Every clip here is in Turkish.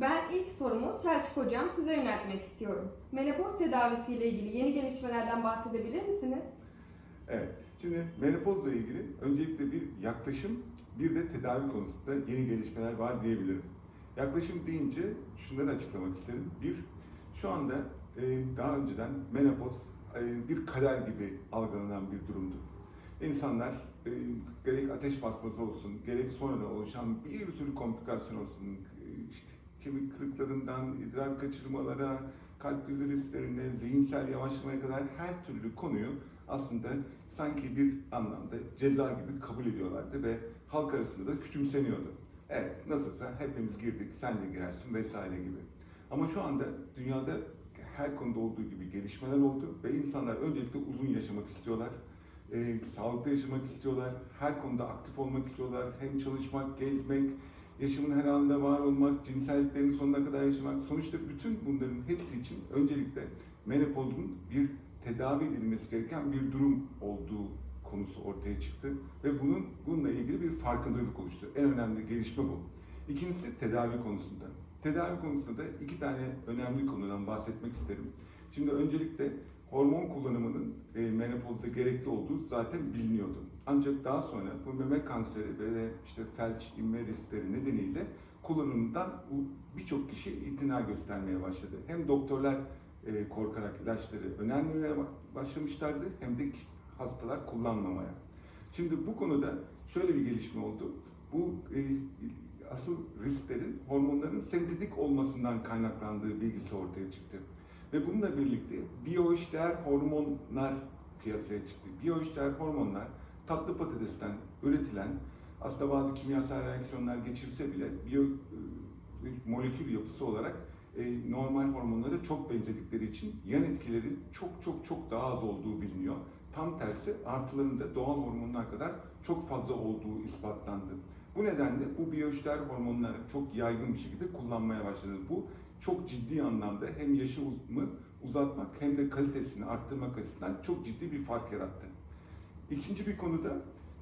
Ben ilk sorumu Selçuk Hocam size yöneltmek istiyorum. Menopoz tedavisiyle ilgili yeni gelişmelerden bahsedebilir misiniz? Evet. Şimdi menopozla ilgili öncelikle bir yaklaşım, bir de tedavi konusunda yeni gelişmeler var diyebilirim. Yaklaşım deyince şunları açıklamak isterim. Bir, şu anda e, daha önceden menopoz e, bir kader gibi algılanan bir durumdu. İnsanlar e, gerek ateş basması olsun, gerek sonradan oluşan bir sürü komplikasyon olsun, işte kemik kırıklarından idrar kaçırmalara, kalp krizi risklerine, zihinsel yavaşlamaya kadar her türlü konuyu aslında sanki bir anlamda ceza gibi kabul ediyorlardı ve halk arasında da küçümseniyordu. Evet, nasılsa hepimiz girdik, sen de girersin vesaire gibi. Ama şu anda dünyada her konuda olduğu gibi gelişmeler oldu ve insanlar öncelikle uzun yaşamak istiyorlar, e, sağlıklı yaşamak istiyorlar, her konuda aktif olmak istiyorlar, hem çalışmak, gezmek, yaşamın her anında var olmak, cinselliklerin sonuna kadar yaşamak. Sonuçta bütün bunların hepsi için öncelikle menopozun bir tedavi edilmesi gereken bir durum olduğu konusu ortaya çıktı ve bunun bununla ilgili bir farkındalık oluştu. En önemli gelişme bu. İkincisi tedavi konusunda. Tedavi konusunda da iki tane önemli konudan bahsetmek isterim. Şimdi öncelikle hormon kullanımının e, menopozda gerekli olduğu zaten biliniyordu. Ancak daha sonra bu meme kanseri ve işte felç, inme riskleri nedeniyle kullanımından birçok kişi itina göstermeye başladı. Hem doktorlar e, korkarak ilaçları önermemeye ba- başlamışlardı hem de hastalar kullanmamaya. Şimdi bu konuda şöyle bir gelişme oldu. Bu e, asıl risklerin hormonların sentetik olmasından kaynaklandığı bilgisi ortaya çıktı. Ve bununla birlikte biyoişler hormonlar piyasaya çıktı. Biyoişler hormonlar tatlı patatesten üretilen aslında bazı kimyasal reaksiyonlar geçirse bile biyo e, molekül yapısı olarak e, normal hormonlara çok benzedikleri için yan etkilerin çok çok çok daha az olduğu biliniyor. Tam tersi artıların da doğal hormonlar kadar çok fazla olduğu ispatlandı. Bu nedenle bu biyoişler hormonları çok yaygın bir şekilde kullanmaya başladı. Bu çok ciddi anlamda hem yaşamı uzatmak hem de kalitesini arttırmak açısından çok ciddi bir fark yarattı. İkinci bir konuda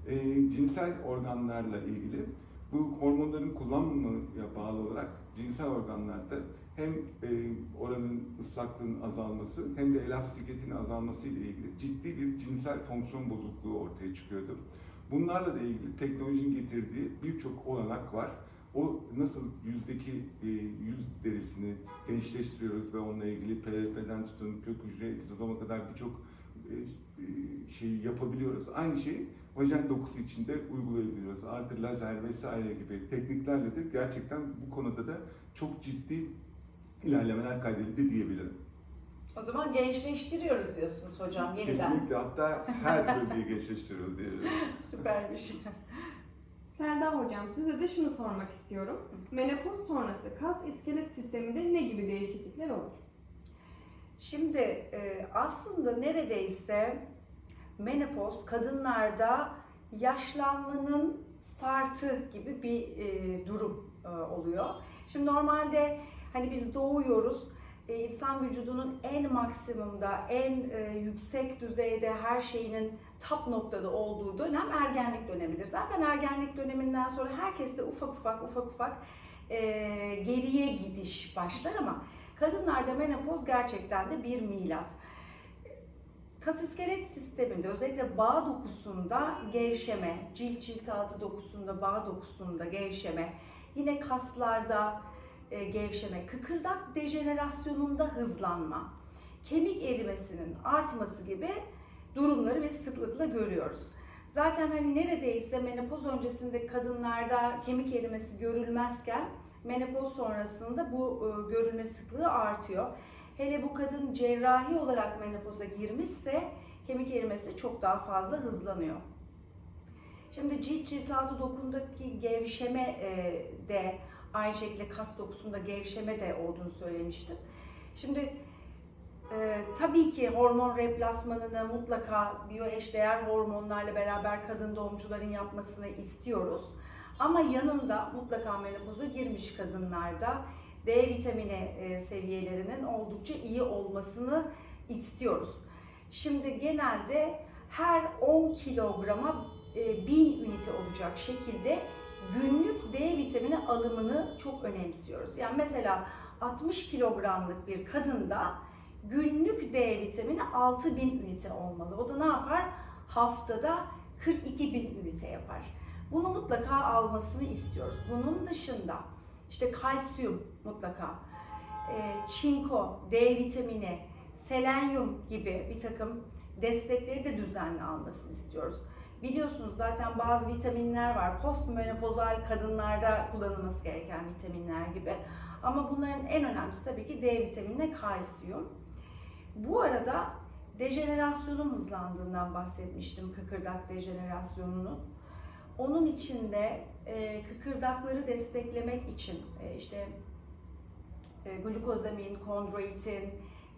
e, cinsel organlarla ilgili bu hormonların kullanmamaya bağlı olarak cinsel organlarda hem e, oranın ıslaklığının azalması hem de elastiketin azalması ile ilgili ciddi bir cinsel fonksiyon bozukluğu ortaya çıkıyordu. Bunlarla da ilgili teknolojinin getirdiği birçok olanak var. O nasıl yüzdeki e, yüz derisini genişleştiriyoruz ve onunla ilgili PRP'den tutun kök hücre, egzodoma kadar birçok e, e, şeyi yapabiliyoruz. Aynı şeyi vajin dokusu içinde uygulayabiliyoruz. Artı lazer vesaire gibi tekniklerle de gerçekten bu konuda da çok ciddi ilerlemeler kaydedildi diyebilirim. O zaman gençleştiriyoruz diyorsunuz hocam yeniden. Kesinlikle hatta her bölgeyi gençleştiriyoruz diyebilirim. Süpermiş. Selda Hocam size de şunu sormak istiyorum. Menopoz sonrası kas iskelet sisteminde ne gibi değişiklikler olur? Şimdi e, aslında neredeyse menopoz kadınlarda yaşlanmanın startı gibi bir e, durum e, oluyor. Şimdi normalde hani biz doğuyoruz. E, insan vücudunun en maksimumda, en e, yüksek düzeyde her şeyinin tap noktada olduğu dönem ergenlik dönemidir. Zaten ergenlik döneminden sonra herkeste ufak ufak ufak ufak e, geriye gidiş başlar ama kadınlarda menopoz gerçekten de bir milat. Kas iskelet sisteminde özellikle bağ dokusunda gevşeme, cilt cilt altı dokusunda, bağ dokusunda gevşeme, yine kaslarda e, gevşeme, kıkırdak dejenerasyonunda hızlanma, kemik erimesinin artması gibi durumları ve sıklıkla görüyoruz. Zaten hani neredeyse menopoz öncesinde kadınlarda kemik erimesi görülmezken menopoz sonrasında bu e, görülme sıklığı artıyor. Hele bu kadın cerrahi olarak menopoza girmişse kemik erimesi çok daha fazla hızlanıyor. Şimdi cilt cilt altı dokundaki gevşeme e, de aynı şekilde kas dokusunda gevşeme de olduğunu söylemiştim. Şimdi e, tabii ki hormon replasmanını mutlaka biyoeşdeğer hormonlarla beraber kadın doğumcuların yapmasını istiyoruz. Ama yanında mutlaka menopoza girmiş kadınlarda D vitamini e, seviyelerinin oldukça iyi olmasını istiyoruz. Şimdi genelde her 10 kilograma e, 1000 ünite olacak şekilde günlük D vitamini alımını çok önemsiyoruz. Yani mesela 60 kilogramlık bir kadında günlük D vitamini 6000 ünite olmalı. O da ne yapar? Haftada 42 bin ünite yapar. Bunu mutlaka almasını istiyoruz. Bunun dışında işte kalsiyum mutlaka, e, çinko, D vitamini, selenyum gibi bir takım destekleri de düzenli almasını istiyoruz. Biliyorsunuz zaten bazı vitaminler var. Postmenopozal kadınlarda kullanılması gereken vitaminler gibi. Ama bunların en önemlisi tabii ki D vitamini, kalsiyum. Bu arada dejenerasyonun hızlandığından bahsetmiştim, kıkırdak dejenerasyonunun. Onun için de e, kıkırdakları desteklemek için e, işte e, glukozamin, kondroitin,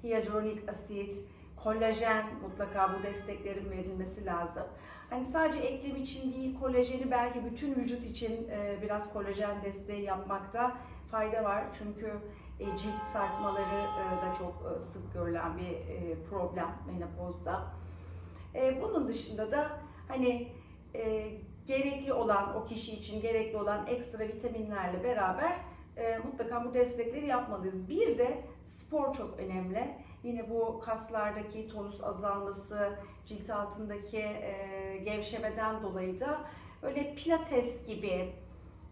hyaluronik asit, kolajen mutlaka bu desteklerin verilmesi lazım. Hani sadece eklem için değil, kolajeni belki bütün vücut için e, biraz kolajen desteği yapmakta fayda var. Çünkü e, cilt sarkmaları e, da çok sık görülen bir problem menopozda. Bunun dışında da hani gerekli olan o kişi için gerekli olan ekstra vitaminlerle beraber mutlaka bu destekleri yapmalıyız. Bir de spor çok önemli. Yine bu kaslardaki tonus azalması, cilt altındaki e, gevşemeden dolayı da öyle pilates gibi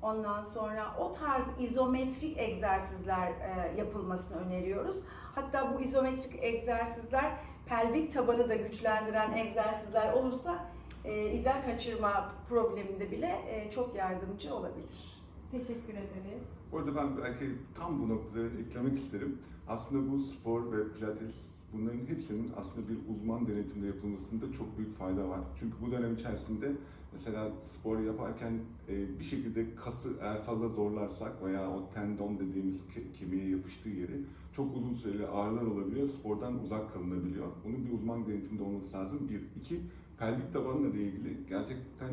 ondan sonra o tarz izometrik egzersizler e, yapılmasını öneriyoruz. Hatta bu izometrik egzersizler pelvik tabanı da güçlendiren egzersizler olursa e, idrar kaçırma probleminde bile e, çok yardımcı olabilir. Teşekkür ederiz. Bu arada ben belki tam bu noktada eklemek isterim. Aslında bu spor ve pilates bunların hepsinin aslında bir uzman denetimde yapılmasında çok büyük fayda var. Çünkü bu dönem içerisinde mesela spor yaparken e, bir şekilde kası eğer fazla zorlarsak veya o tendon dediğimiz ke- kemiğe yapıştığı yeri çok uzun süreli ağrılar olabiliyor. Spordan uzak kalınabiliyor. Bunun bir uzman denetimde olması lazım. Bir. iki pelvik tabanla ilgili gerçekten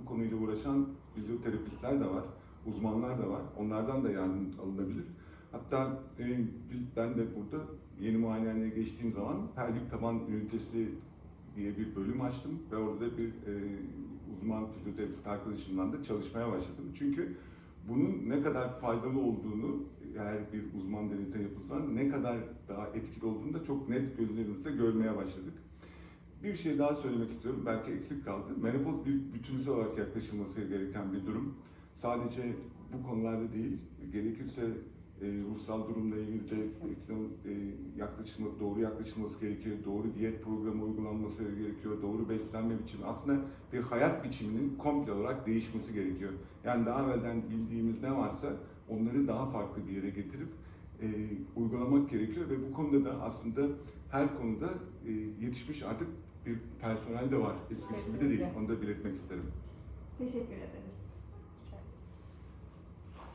bu konuyla uğraşan fizyoterapistler de var uzmanlar da var. Onlardan da yardım alınabilir. Hatta e, ben de burada yeni muayenehaneye geçtiğim zaman pelvik taban ünitesi diye bir bölüm açtım ve orada bir e, uzman fizyoterapist arkadaşımla da çalışmaya başladım. Çünkü bunun ne kadar faydalı olduğunu eğer bir uzman denetim yapılsa ne kadar daha etkili olduğunu da çok net gözlerimizle görmeye başladık. Bir şey daha söylemek istiyorum. Belki eksik kaldı. Menopoz bir bütünsel olarak yaklaşılması gereken bir durum sadece bu konularda değil, gerekirse e, ruhsal durumla ilgili de Kesinlikle. e, yaklaşılma, doğru yaklaşılması gerekiyor, doğru diyet programı uygulanması gerekiyor, doğru beslenme biçimi. Aslında bir hayat biçiminin komple olarak değişmesi gerekiyor. Yani daha evvelden bildiğimiz ne varsa onları daha farklı bir yere getirip e, uygulamak gerekiyor ve bu konuda da aslında her konuda e, yetişmiş artık bir personel de var. Eskisi gibi de değil. Onu da belirtmek isterim. Teşekkür ederiz.